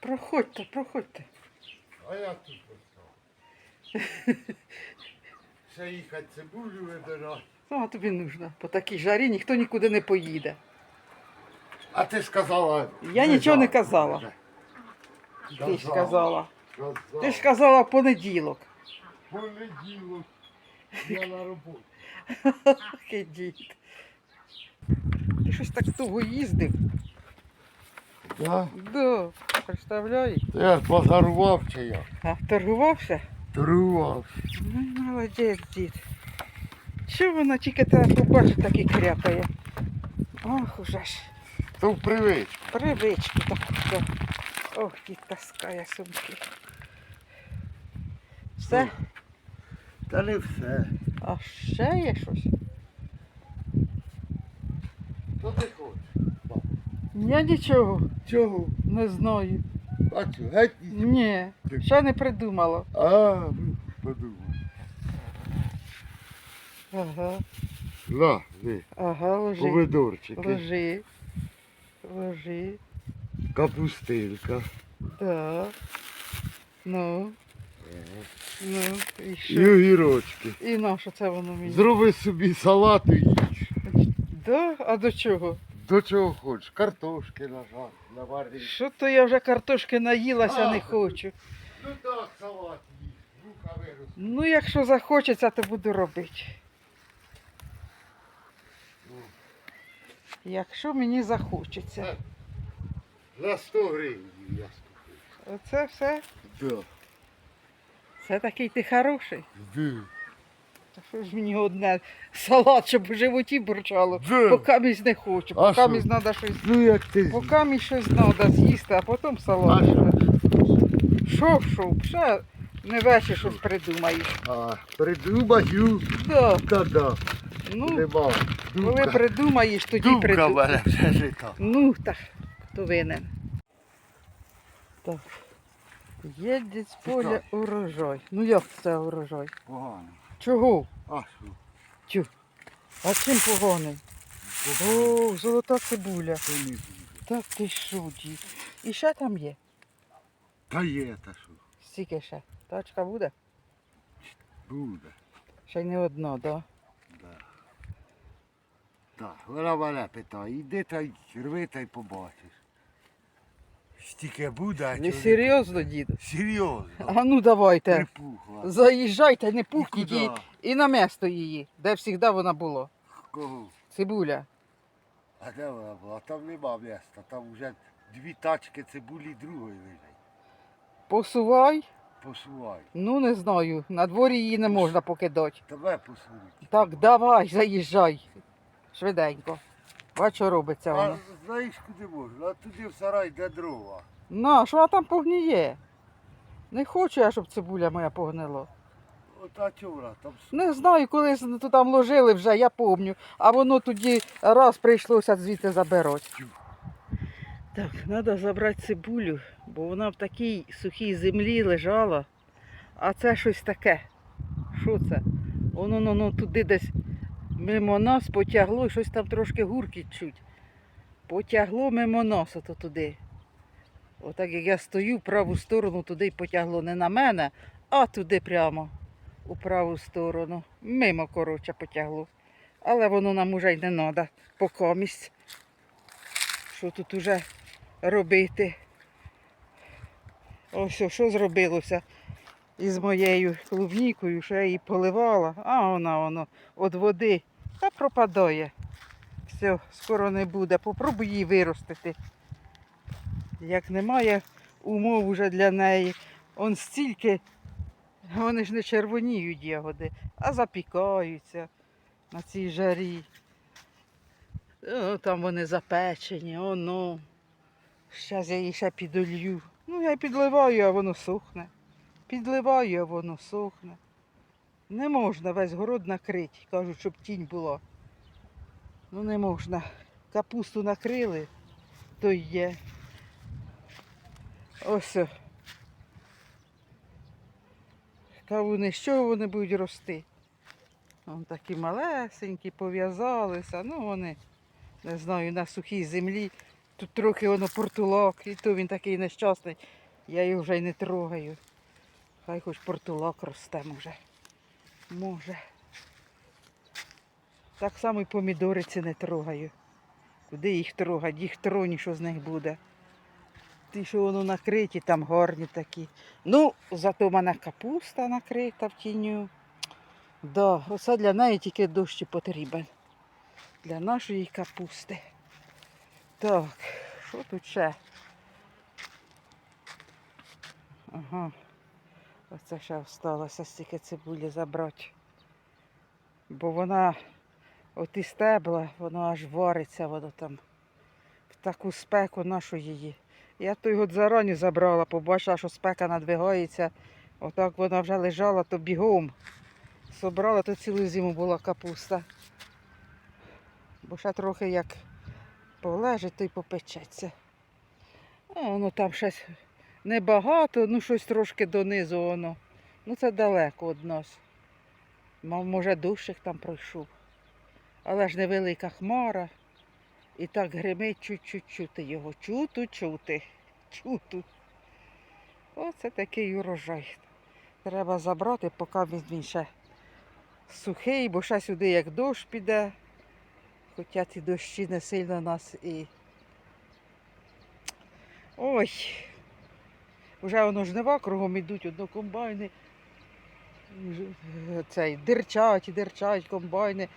Проходьте, проходьте. А я тут постав. Ще їхати цибулю вибирати. Ну, а тобі нужно. По такій жарі ніхто нікуди не поїде. А ти ж сказала. Я нічого не казала. Ти ж казала. Ти ж казала понеділок. Понеділок. Я на роботі. Ти щось так довго їздив. Да? Да, представляєш? Я позарував чи я? А торгувався? Торгував. Ну, молодець, дід. Чого вона тільки тебе побачить, так і крякає? Ох, уже ж. То в привичку. Привички так все. Ох, дід таскає сумки. Все? Та не все. А ще є щось? Що ти хочеш? бабу? Я нічого Чого? не знаю. Бачу, геть ні. Ні, ще не придумала. А, ну, подумай. Ага, На, ви, ага, ложи. помидорчики, Ложи. Ложи. капустинка. Да. Ну. Ну, і І що? огірочки. І на що це воно мені? Зроби собі салат і їж. Да? А до чого? До чого хочеш? Картошки нажар, наварити. Що то я вже картошки наїлася, не хочу. Ну так, салат їж. Вуха виросте. Ну, якщо захочеться, то буду робити. Якщо мені захочеться. За 100 гривень я скупив. Оце все. Да. Це такий ти хороший. Да. Що ж мені одне салат, щоб у животі бурчало. Да. Поки місь не хочу. А Поки що? місь треба щось. Ну як ти Поки мені щось треба з'їсти, а потім салат. А що? Що, що? Ще не вечір щось придумаєш. А, придумаю. Да. Та-да. Ну, Нема. коли Думка. придумаєш, тоді Думка в придумаєш. мене все життя. Ну, так, хто винен. Так. Їдеть з поля урожай. Ну як це урожай? Погано. Чого? А що? А чим поганий? О, золота цибуля. Це не буде. Так ти що, дід? І ще там є? Та є та що. Скільки ще? Тачка буде? Буде. Ще й не одна, так? Да? Да. Так, вона мене питає, іди та й рви та й побачиш. Стільки буде, Не серйозно, діду? Серйозно. А ну давайте. Припухла. Заїжджайте, не пухніть І її. І на місто її, де завжди вона була. Кого? Цибуля. А де вона була? Там нема міста. Там вже дві тачки цибулі другої лежать. Посувай. Посувай. Ну не знаю. На дворі її не можна покидати. Тебе посунуть. Так, давай, заїжджай. Швиденько. Бач, що робиться А знаєш куди можна? А туди в сарай, де дрова. На, що вона там погніє? Не хочу я, щоб цибуля моя погнила. От а чого там? Не знаю, коли з- то там ложили вже, я помню. А воно тоді раз прийшлося звідти забирати. Так, треба забрати цибулю, бо вона в такій сухій землі лежала. А це щось таке. Що це? Воно ну, ну, туди десь мимо нас потягло, і щось там трошки гуркіт чуть. Потягло мимо нас ото туди. Отак як я стою в праву сторону, туди й потягло не на мене, а туди прямо у праву сторону. Мимо, коротше, потягло. Але воно нам уже й не треба покомість. Що тут уже робити? Ось, що зробилося із моєю клубнікою, що я її поливала, а вона воно від води та пропадає. Все, скоро не буде. Попробуй її виростити. Як немає умов уже для неї, он стільки вони ж не червоніють ягоди, а запікаються на цій жарі. О, там вони запечені, оно. Зараз я її ще підолью. Ну, я підливаю, а воно сохне. Підливаю, а воно сохне. Не можна весь город накрити. Кажуть, щоб тінь була. Ну не можна. Капусту накрили, то є. Ось. Кавуни, з чого вони будуть рости? Вон такі малесенькі, пов'язалися. Ну вони, не знаю, на сухій землі Тут трохи воно портулак, і то він такий нещасний. Я його вже й не трогаю. Хай хоч портулак росте, може. Може. Так само і помідори ці не трогаю. Куди їх трогати? Їх троні, що з них буде. Ті, що воно накриті, там гарні такі. Ну, зато в мене капуста накрита в тіню. Да, оце для неї тільки дощ потрібен. Для нашої капусти. Так, що тут ще? Ага. Оце ще осталося стільки цибулі забрати. Бо вона, от і стебла, воно аж вариться, воно там. В таку спеку нашу її. Я той год зарані забрала, побачила, що спека надвигається. Отак вона вже лежала, то бігом. Собрала, то цілу зиму була капуста. Бо ще трохи як полежить, то й попечеться. А воно там щось небагато, ну щось трошки донизу воно. Ну це далеко від нас. Може, дощик там пройшов. Але ж невелика хмара. І так гримить чуть-чуть чути його. Чуту чути. Чуту. Оце такий урожай. Треба забрати, поки він ще сухий, бо ще сюди як дощ піде. Хоча ці дощі не сильно нас і. Ой. Вже воно жнива кругом ідуть, одно комбайни. Ж- Цей, дирчать, дирчать комбайни, е,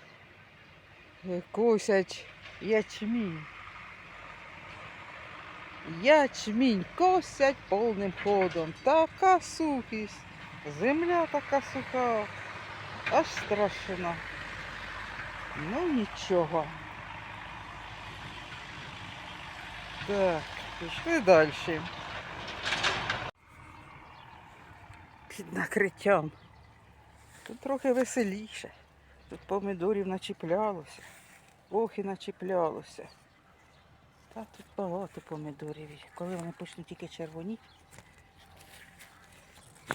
косять ячмінь. Ячмінь косять повним ходом. Така сухість. Земля така суха. Аж страшно. Ну нічого. Так, пішли далі. Під накриттям. Тут трохи веселіше. Тут помидорів начіплялося. Ох і начіплялося. Та тут багато помидорів. Коли вони почнуть тільки червоніти.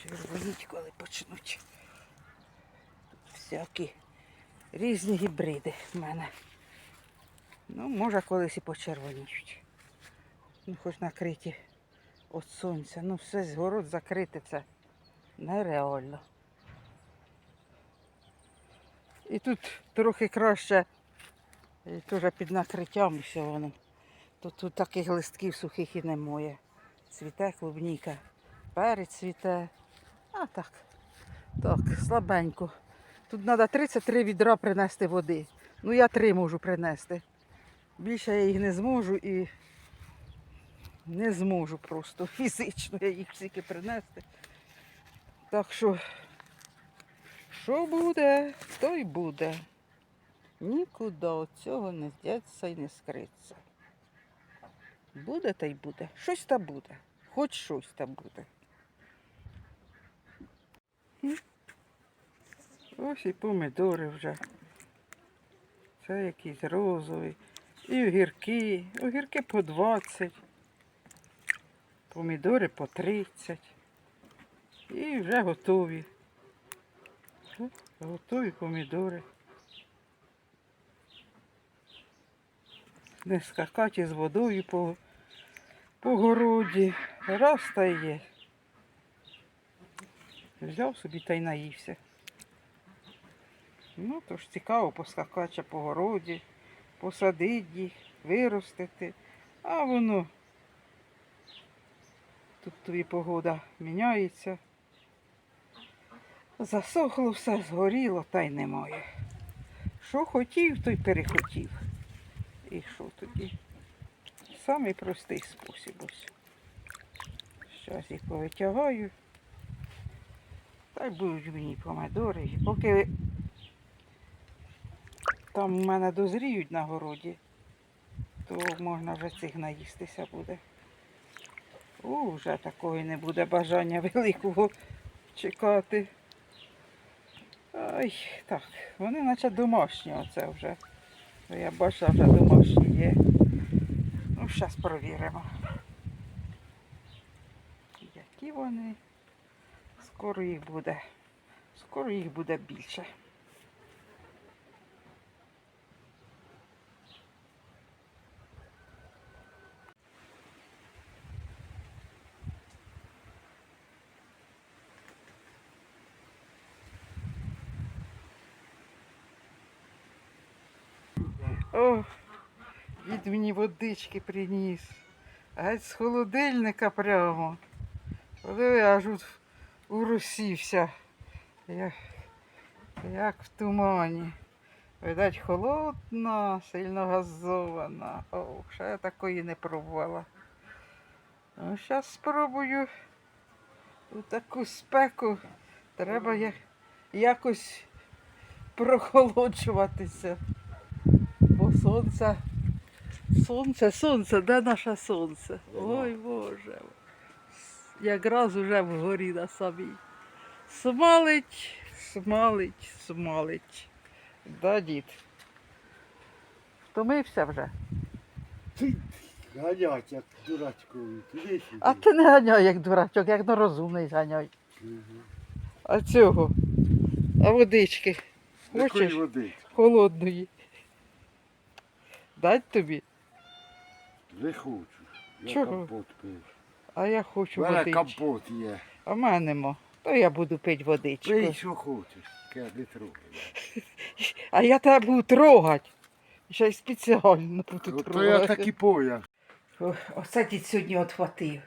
Червоніть, коли почнуть. Тут всякі різні гібриди в мене. Ну, може, колись і почервоніють. Ну, хоч накриті від сонця. Ну, все город закрити це нереально. І тут трохи краще, теж під накриттям все воно. Тут, тут таких листків сухих і немає. Цвіте клубніка, перець цвіте. А так, так, слабенько. Тут треба 33 відра принести води. Ну я три можу принести. Більше я їх не зможу і не зможу просто фізично я їх всіки принести. Так що, що буде, то й буде. Нікуди від цього не здеться і не скриться. Буде та й буде. Щось та буде. Хоч щось та буде. Ось і помидори вже. Це якісь розові. І огірки. Огірки по 20. Помідори по 30. І вже готові. Готові помідори. Не скакати з водою по, по городі. Раз та є. Взяв собі та й наївся. Ну, то ж цікаво поскакати по городі, посадити їх, виростити. А воно тут тобі погода міняється. Засохло все, згоріло, та й немає. Що хотів, то й перехотів. І що тоді? Самий простий спосіб ось. Зараз їх повитягаю. Та й будуть мені помидори. Поки там у мене дозріють на городі, то можна вже цих наїстися буде. У, вже такого не буде бажання великого чекати. Ай, так, вони наче домашні оце вже. Ну, Я бачила, вже домашні є. Ну, зараз провіримо. Які вони. Скоро їх буде. Скоро їх буде більше. О, дід мені водички приніс. Геть з холодильника прямо. Подиви, аж от урусівся. Як, як в тумані. Видать, холодна, сильно газована. О, ще я такої не пробувала. Ну, зараз спробую у таку спеку. Треба якось прохолоджуватися. Сонце, сонце, сонце, де наше сонце? Ой Боже. Якраз уже вгорі на самій. Смалить, смалить, смалить. Да, дід. Втомився вже. Ти ганять, як дурачкові. А ти не ганяй, як дурачок, як нерозумний ганяй. А цього. А водички Хочеш? холодної. Дать тобі, Не хочу. Я Чого? компот пив. а я У хочу мене водички. компот є. А в мене нема. То я буду пити водичку. Пий, що хочеш. Таке не трогай. А я тебе буду трогати. Ще й спеціально буду Ну, То трогати. я так і поняв. О, Оце дід сьогодні отхватив.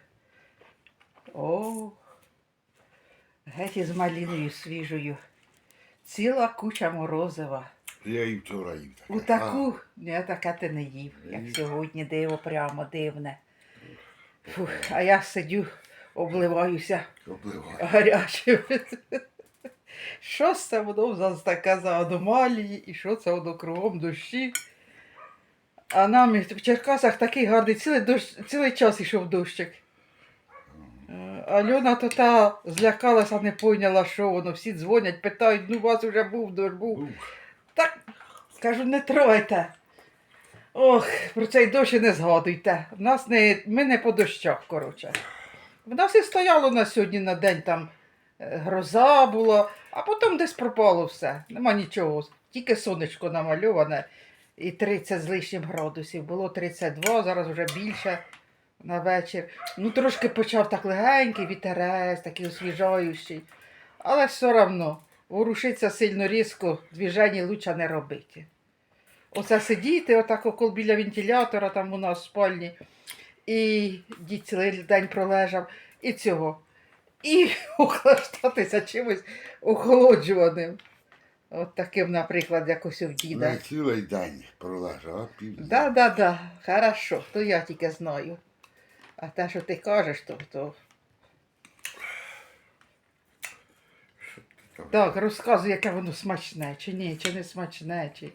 О, геть із малиною свіжою. Ціла куча морозива. Я і вчора їв таке. У таку, ні, таке ти не їв, як Ні. сьогодні диво прямо дивне. Фух, а я сидю, обливаюся обливаю. гарячим. Що це воно за таке за аномалії і що це воно кругом дощі? А нам в Черкасах такий гарний, цілий, дощ, цілий час ішов дощик. Е, Альона то та злякалася, не поняла, що воно. Всі дзвонять, питають, ну у вас вже був дощ, був. Так, кажу, не тройте. Ох, про цей дощ і не згадуйте. В нас не, ми не по дощах, коротше. В нас і стояло на сьогодні на день там е, гроза була, а потім десь пропало все. Нема нічого. Тільки сонечко намальоване і 30 з лишнім градусів. Було 32, зараз вже більше на вечір. Ну, трошки почав так легенький вітерець, такий освіжаючий. Але все одно, ворушиться сильно різко, движення лучше не робити. Оце сидіти отак около біля вентилятора, там у нас в спальні, і дід цілий день пролежав, і цього. І охлаждатися чимось охолоджуваним. От таким, наприклад, як ось у діда. Не цілий день пролежав, а пів. Да, да, да, хорошо, то я тільки знаю. А те, що ти кажеш, то, то... Так, розказуй, яке воно смачне, чи ні, чи не смачне, чи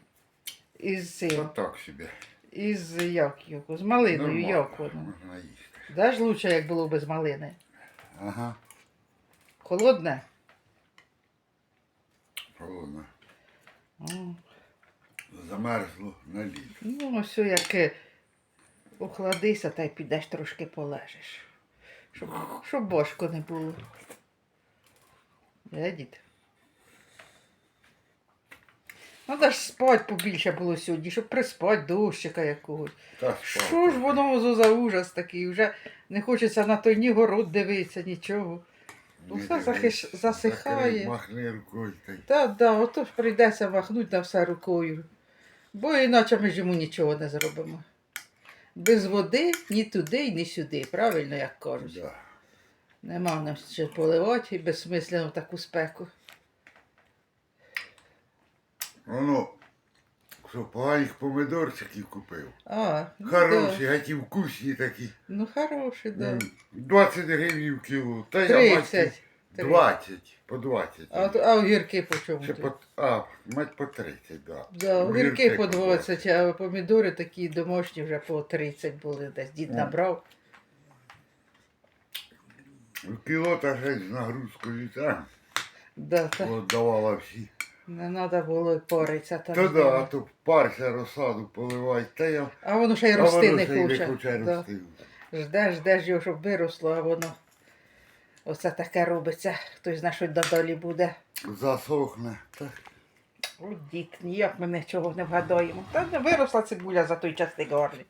із цим, Отак собі. із як його, з малиною, Нормально, як воно. Можна їсти. Ж лучше, як було без малини? Ага. Холодне? Холодно. М, Замерзло на лід. Ну, ось яке охладися та й підеш трошки полежиш. Щоб, щоб бошко не було. Е, дід? Надо ж спать побільше було сьогодні, щоб приспать дощика якогось. Та Що ж воно за- ужас такий? Вже не хочеться на той ні город дивитися, нічого. Ну, все захиш- засихає. Махни рукою та да, ото ж прийдеться махнути на все рукою. Бо іначе ми ж йому нічого не зробимо. Без води ні туди, ні сюди, правильно, як кажуть. Да. Нема в нас ще поливати і безсмислено в таку спеку. Воно, що поганих помидорчиків купив. А, ну, Хороші, да. геть і вкусні такі. Ну хороший, да. М, 20 гривень в кіло. Та я 30. бачу, 20. По 20. А, от- а огірки по чому? Ще тут? по, а, мать по 30, да. Да, огірки по 20. 20, а помідори такі домашні вже по 30 були десь. Дід Мгм. набрав. В кіло та ще з нагрузкою там. Да, та, Давала всі. Не треба було паритися. Там, Та да, а то парся розсаду поливають, та я А воно ще й а рости воно не ще й хоче. не хоче Да. рости. Ждеш, ждеш його, щоб виросло, а воно оце таке робиться. Хтось знає, що додалі буде. Засохне. Та, О, дід, ніяк ми нічого не вгадаємо. Та не виросла цибуля за той час не гарний.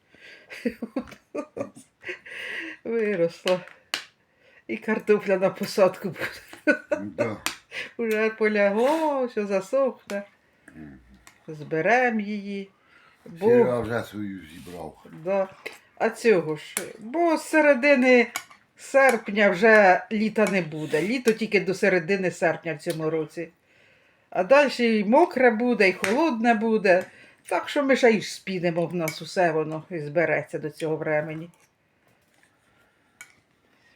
Виросла. І картопля на посадку буде. да. Уже полягло, що засохне. Зберемо її. Бо... Сіра вже свою зібрав. Да. А цього ж, бо з середини серпня вже літа не буде. Літо тільки до середини серпня в цьому році. А далі і мокре буде, і холодне буде. Так що ми ще й спінемо в нас усе воно і збереться до цього времені.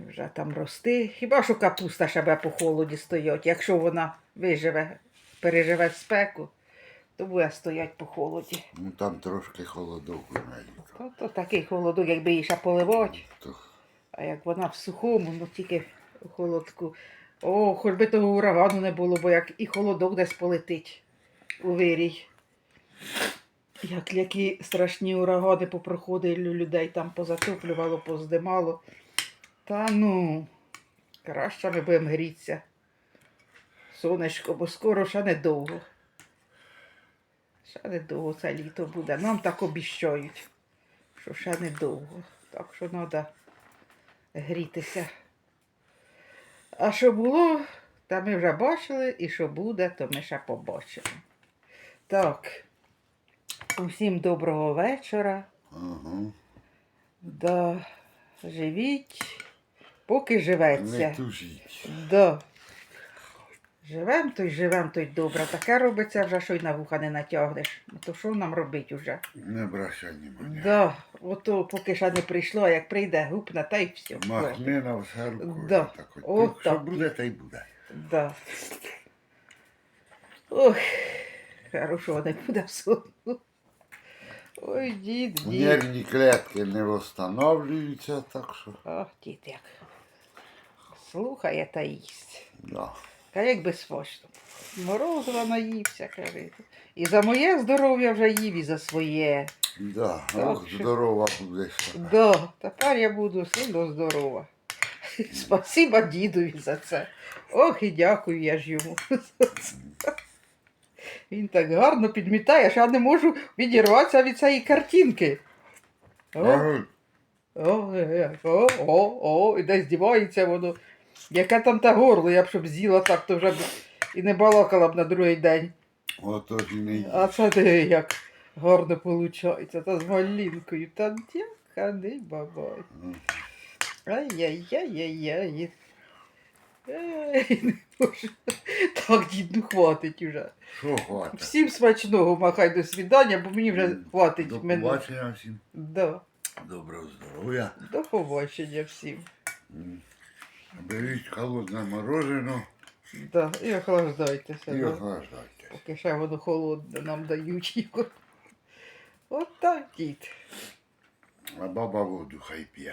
Вже там рости. Хіба що капуста ще по холоді стоять. Якщо вона виживе, переживе спеку, то буде стоять по холоді. Ну там трошки холодок. То, то такий холодок, якби її ще поливати. То А як вона в сухому, ну тільки у холодку. О, хоч би того урагану не було, бо як і холодок десь полетить у вирій. Як які страшні урагани попроходили людей, там позатоплювало, поздимало. Та ну, краще ми будемо грітися. Сонечко, бо скоро ще недовго. Ще недовго це літо буде. Нам так обіщають, що ще недовго. Так що треба грітися. А що було, та ми вже бачили, і що буде, то ми ще побачимо. Так, усім доброго вечора. ага. Да, живіть, поки живеться. Не тужіть. Да. Живем, то й живем, то й добре. Таке робиться вже, що й на вуха не натягнеш. Ну, То що нам робить уже? Не бращай внимання. Да, ото поки ще не прийшло, а як прийде, гупне, та й все. Махни на все рукою. Да. Так от. От Що так. буде, те й буде. Да. Ох, хорошого не буде все. Ой, дід, дід. Нервні клетки не встановлюються, так що. Ох, дід як. Слухає та їсть. Да. Та як би смачно. Морозива наївся, каже. І за моє здоров'я вже їв, і за своє. Да. Так Ох, що- здорова будеш. Да, тепер я буду сильно здорова. Спасіба дідові за це. Ох, і дякую я ж йому. за це. Він так гарно підмітає, що я не можу відірватися від цієї картинки. О, о, е, о, о, о, і десь здівається воно. Яке там те горло, я б щоб з'їла так, то вже б і не балакала б на другий день. Отож і не їсть. А це де як гарно виходить, та з малинкою. Та дяканий бабай. Ай-яй-яй-яй-яй. Не можу. Так, дід, ну хватить уже. Що хватить? Всім смачного махай до свідання, бо мені вже хватить До мене. побачення всім. Да. Доброго здоров'я. До побачення всім. М. Беріть холодне мороженое Да. І охлаждайтеся. і Да. охлаждайте. Поки ще воно холодне, нам дають його. От так, дід. А баба воду хай п'є.